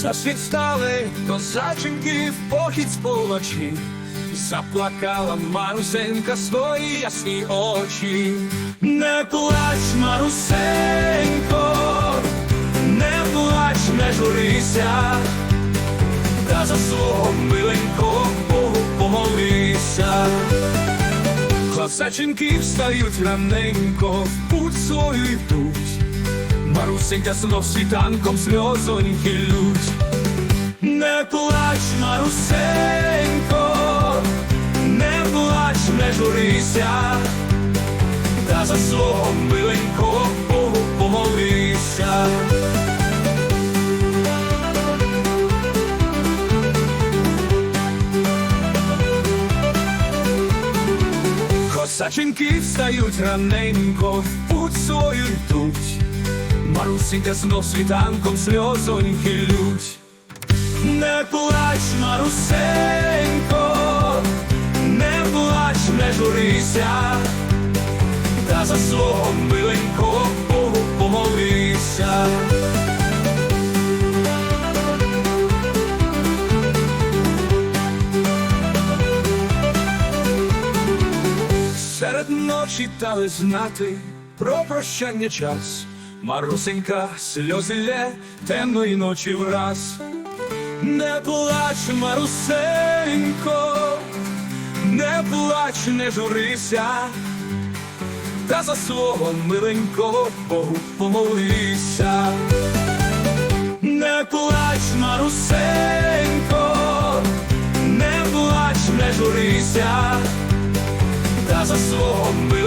Засвітстали до зачинків похід з полочі, заплакала Марусенька свої ясні очі. Не плач, Марусенько, не плач, не журися, та за свого миленького Богу помолися. Козаченьки встають раненько, в путь свою йдуть. Марусенька знов світанком сльозоньки лють. Не плач, Марусенько, не плач, не журися, та за свого миленького Богу помолися. Косаченьки встають раненько, в путь свою йдуть. Марусенька знов світанком сльозоньки лють. Не плач, Марусенько, не плач, не журися, та за свого миленького помолися. Серед ночі дали знати про прощання час. Марусенька сльози лє темної ночі враз. Не плач, Марусенько, не плач, не журися, та за свого миленького Богу помолися. Не плач, Марусенько, не плач, не журися, та за свого миленького